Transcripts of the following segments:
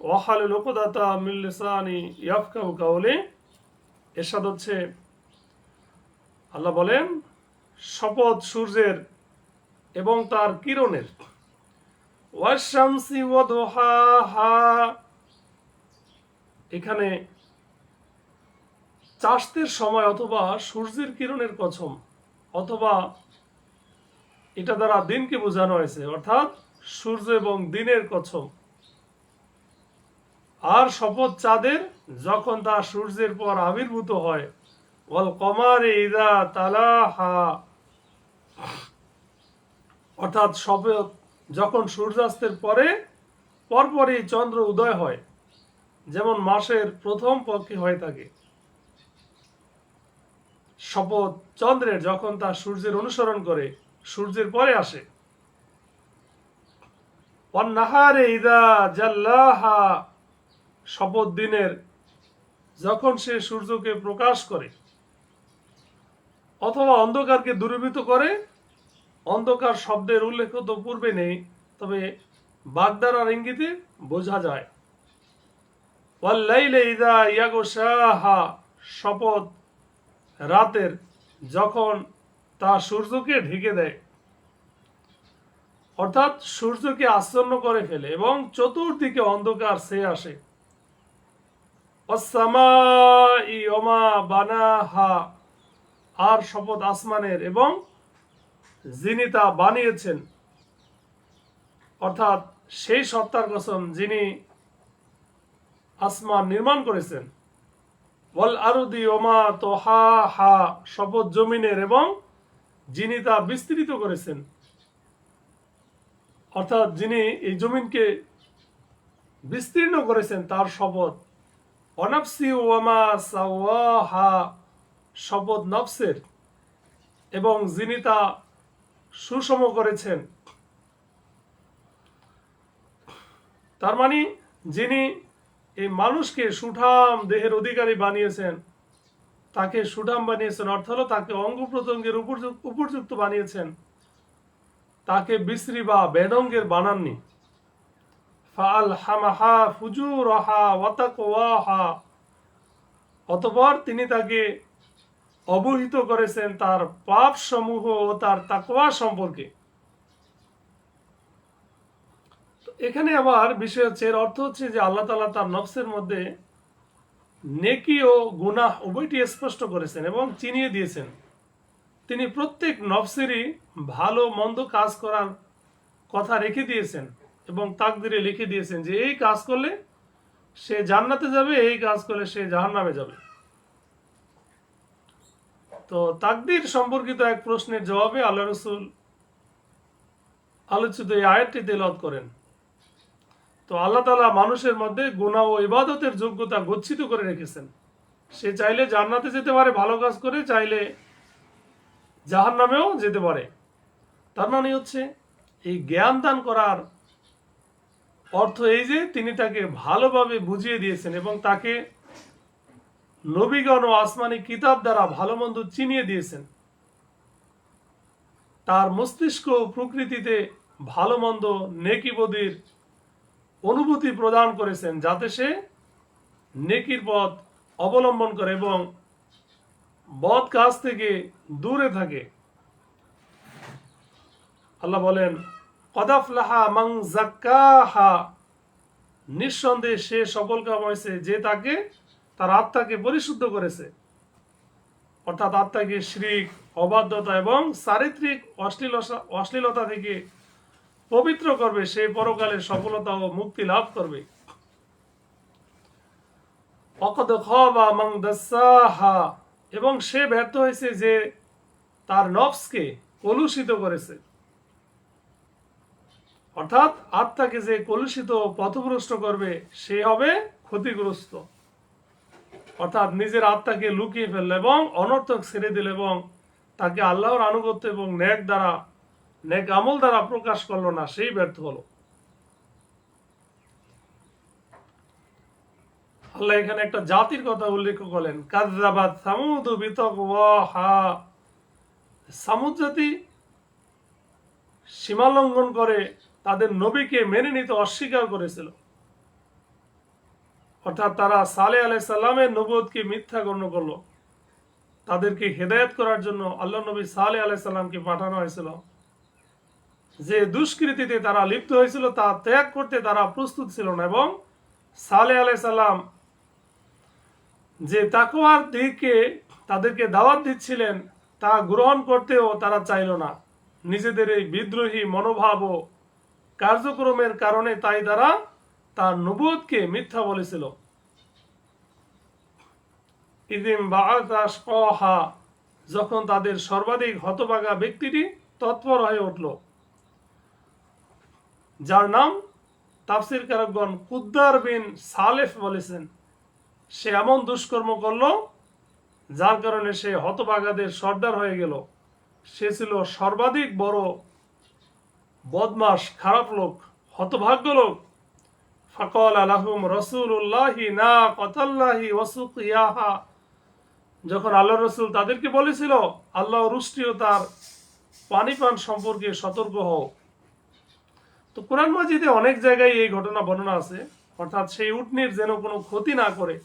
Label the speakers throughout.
Speaker 1: ওয়াহালুল উকদাতা মিন লিসানি ইয়াফকাহু কাওলি। এরশাদ হচ্ছে, আল্লাহ বলেন, শপথ সূর্যের এবং তার কিরণের। ওয়াশামসি ওয়াদুহাহা। এখানে চাষতের সময় অথবা সূর্যের কিরণের কসম অথবা এটা দ্বারা দিনকে বোঝানো হয়েছে, অর্থাৎ সূর্য এবং দিনের কসম আর শপথ চাঁদের যখন তা সূর্যের পর আবির্ভূত হয়, ওয়াল কমারে ইদা তালাহা। অর্থাৎ শপথ যখন সূর্যাস্তের পরে পরপরই চন্দ্র উদয় হয়, যেমন মাসের প্রথম পক্ষে হয়ে থাকে। শপথ চন্দ্রের যখন তা সূর্যের অনুসরণ করে, সূর্যের পরে আসে। অন্নাহারে ইদা জাল্লাহা। শপথ দিনের যখন সে সূর্যকে প্রকাশ করে অথবা অন্ধকারকে দূরীভূত করে, অন্ধকার শব্দের উল্লেখ তো পূর্বে নেই, তবে বাগদারার ইঙ্গিতে বোঝা যায়। শপথ রাতের যখন তা সূর্যকে ঢেকে দেয়। অর্থাৎ সূর্যকে আচ্ছন্ন করে ফেলে এবং চতুর্দিকে অন্ধকার সে আসে। আর শপথ আসমানের এবং যিনি তা বানিয়েছেন। অর্থাৎ সেই সত্তার কসম যিনি আসমান নির্মাণ করেছেন। আরুদি ওমা হা শপথ জমিনের এবং যিনি তা বিস্তৃত করেছেন। অর্থাৎ যিনি এই জমিনকে বিস্তীর্ণ করেছেন, তার শপথ অনফসি ওয়ামা সাওয়াহা, শপথ নফসের। এবং যিনি তা সুষম করেছেন। তার মানে যিনি এই মানুষকে সুঠাম দেহের অধিকারী বানিয়েছেন, তাকে সুঠাম বানিয়েছেন, অর্থ হলো তাকে অঙ্গ প্রত্যঙ্গের উপযুক্ত বানিয়েছেন, তাকে বিশ্রী বা বেদঙ্গের বানাননি। ফাল হামাহা ফুজুরহা ওয়াতাকওয়াহা। অতঃপর তিনি তাকে অবহিত করেছেন তার পাপ সমূহ ও তার তাকওয়া সম্পর্কে। এখানে আবার বিষয় হচ্ছে, এর অর্থ হচ্ছে যে আল্লাহ তালা তার নফসের মধ্যে নেকি ও গুনাহ উভয়টি স্পষ্ট করেছেন এবং চিনিয়ে দিয়েছেন। তিনি প্রত্যেক নফসেরই ভালো মন্দ কাজ করার কথা রেখে দিয়েছেন। এবং তাকদিরে লিখে দিয়েছেন যে, এই কাজ করলে সে জান্নাতে যাবে, এই কাজ করলে সে জাহান্নামে যাবে। তো তাকদির সম্পর্কিত এক প্রশ্নের জবাবে আল্লাহ রসুল আলোচিত এই আয়াতটি তেলত করেন। তো আল্লাহ তালা মানুষের মধ্যে গুণা ও ইবাদতের যোগ্যতা গচ্ছিত করে রেখেছেন। সে চাইলে জান্নাতে যেতে পারে, ভালো কাজ করে, চাইলে জাহান নামেও যেতে পারে। তার মানে হচ্ছে, এই জ্ঞান দান করার অর্থ এই যে তিনি তাকে ভালোভাবে বুঝিয়ে দিয়েছেন এবং তাকে নবীগণ ও আসমানি কিতাব দ্বারা ভালো মন্দ চিনিয়ে দিয়েছেন। তার মস্তিষ্ক প্রকৃতিতে ভালো মন্দ নেকিবদির অনুভূতি প্রদান করেছেন যাতে সে নেকির পথ অবলম্বন করে এবং বদ কাজ থেকে দূরে থাকে। আল্লাহ বলেন হয়েছে যে তাকে, তার আত্মাকে পরিশুদ্ধ করেছে। অর্থাৎ আত্মাকে শ্রিক, অবাধ্যতা এবং চারিত্রিক অশ্লীলতা অশ্লীলতা থেকে পবিত্র করবে, সে পরকালে সফলতা ও মুক্তি লাভ করবে। এবং সে ব্যর্থ হয়েছে যে তার নফসকে কলুষিত করেছে। অর্থাৎ আত্মাকে যে কলুষিত পথভ্রষ্ট করবে, সে হবে ক্ষতিগ্রস্ত। অর্থাৎ নিজের আত্মাকে লুকিয়ে ফেলল এবং অনর্থক ছেড়ে দিল এবং তাকে আল্লাহর আনুগত্য এবং ন্যাক দ্বারা, ন্যাক আমল দ্বারা প্রকাশ করল না, সেই ব্যর্থ হলো। আল্লাহ এখানে একটা জাতির কথা উল্লেখ করলেন। কাজাবাদ সামুদ বিতক ওয়াহা সামুদ জাতি সীমা লঙ্ঘন করে তাদের নবীকে মেনে নিতে অস্বীকার করেছিল। অর্থাৎ তারা সালে আলাই সাল্লামের নবদকে মিথ্যা গণ্য করল। তাদেরকে হেদায়েত করার জন্য আল্লাহ নবী সালে আলাই সাল্লামকে পাঠানো হয়েছিল। যে দুষ্কৃতিতে তারা লিপ্ত হয়েছিল, তা ত্যাগ করতে তারা প্রস্তুত ছিল না এবং সালে আলাই সাল্লাম যে তাকওয়ার দিকে তাদেরকে দাওয়াত দিচ্ছিলেন, তা গ্রহণ করতেও তারা চাইল না। নিজেদের এই বিদ্রোহী মনোভাব ও কার্যক্রমের কারণে তাই তারা তার নবুয়তকে মিথ্যা বলেছিল। ইদিম যখন তাদের সর্বাধিক হতভাগা ব্যক্তিটি তৎপর হয়ে উঠল। যার নাম তাফসির কারকগণ কুদ্দার বিন সালেফ বলেছেন। সে এমন দুষ্কর্ম করল, যার কারণে সে হতভাগাদের সর্দার হয়ে গেল। সে ছিল সর্বাধিক বড় বদমাস খারাপ লোক, হতভাগ্য লোক। ফকল আলাহুম রসুল্লাহি না ওসুক ইয়াহা যখন আল্লাহ রসুল তাদেরকে বলেছিল, আল্লাহ রুষ্টি ও তার পানি পান সম্পর্কে সতর্ক হও। তো কোরআন মাজিদে অনেক জায়গায় এই ঘটনা বর্ণনা আছে। অর্থাৎ সেই উটনির যেন কোনো ক্ষতি না করে।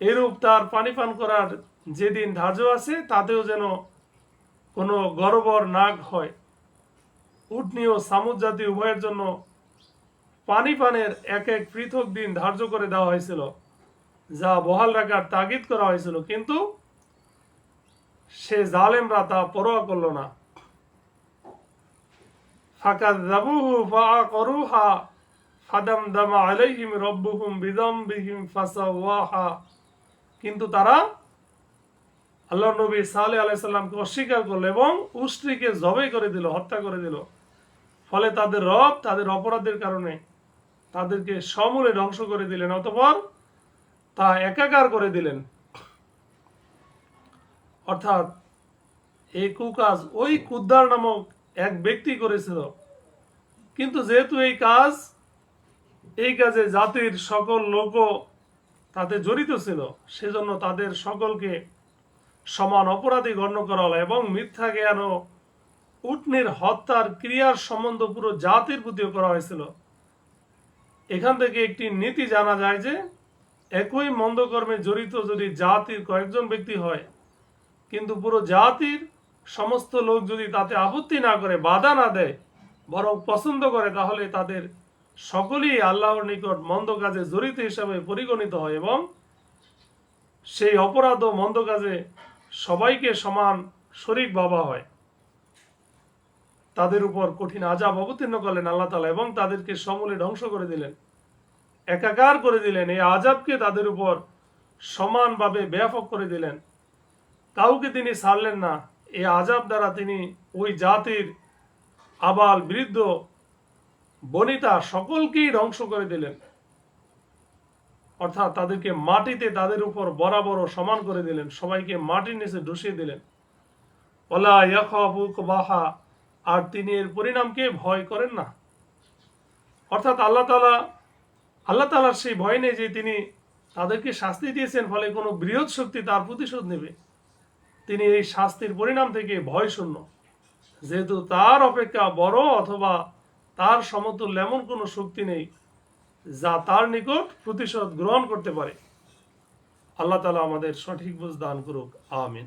Speaker 1: এরূপ তার পানি পান করার যেদিন ধার্য আছে, তাতেও যেন কোনো গরবর নাগ হয়। উটনি ও সামুদ জাতি উভয়ের জন্য পানি পানের এক এক পৃথক দিন ধার্য করে দেওয়া হয়েছিল, যা বহাল রাখার তাগিদ করা হয়েছিল। কিন্তু সে জালেমরা তা পরোয়া করল না। কিন্তু তারা আল্লাহ নবী সালে আলাইসাল্লামকে অস্বীকার করল এবং উষ্ট্রিকে জবে করে দিল, হত্যা করে দিল। ফলে তাদের রব, তাদের অপরাধের কারণে তাদেরকে সমূলে ধ্বংস করে দিলেন, অতপর তা একাকার করে দিলেন। অর্থাৎ এই কুকাজ ওই কুদ্দার নামক এক ব্যক্তি করেছিল। কিন্তু যেহেতু এই কাজ, এই কাজে জাতির সকল লোকও তাতে জড়িত ছিল, সেজন্য তাদের সকলকে সমান অপরাধী গণ্য করা হলো এবং মিথ্যা জ্ঞান ও উটনির হত্যার ক্রিয়ার সম্বন্ধ পুরো জাতির প্রতিও করা হয়েছিল। এখান থেকে একটি নীতি জানা যায় যে, একই মন্দকর্মে জড়িত যদি জাতির কয়েকজন ব্যক্তি হয়, কিন্তু পুরো জাতির সমস্ত লোক যদি তাতে আপত্তি না করে, বাধা না দেয়, বরং পছন্দ করে, তাহলে তাদের সকলেই আল্লাহর নিকট মন্দ কাজে জড়িত হিসাবে পরিগণিত হয় এবং সেই অপরাধ ও মন্দ কাজে সবাইকে সমান শরিক বাবা হয়। তাদের উপর কঠিন আজাব অবতীর্ণ করলেন আল্লাহ তালা এবং তাদেরকে সমূলে ধ্বংস করে দিলেন। একাকার করে দিলেন, এই আজাবকে তাদের উপর সমানভাবে ব্যাপক করে দিলেন। কাউকে তিনি ছাড়লেন না, এই আজাব দ্বারা তিনি ওই জাতির আবাল বৃদ্ধ বনিতা সকলকেই ধ্বংস করে দিলেন। অর্থাৎ তাদেরকে মাটিতে তাদের উপর বরাবর সমান করে দিলেন, সবাইকে মাটির নিচে ঢুসিয়ে দিলেন। ওলা ইয়াকুক বাহা আর তিনি এর পরিণামকে ভয় করেন না। অর্থাৎ আল্লাহ তালা আল্লাহ তালার সেই ভয় নেই যে তিনি তাদেরকে শাস্তি দিয়েছেন, ফলে কোনো বৃহৎ শক্তি তার প্রতিশোধ নেবে। তিনি এই শাস্তির পরিণাম থেকে ভয় শূন্য যেহেতু তার অপেক্ষা বড় অথবা তার সমতুল্য এমন কোনো শক্তি নেই যা তার নিকট প্রতিশোধ গ্রহণ করতে পারে। আল্লাহ তালা আমাদের সঠিক বুঝ দান করুক। আমিন।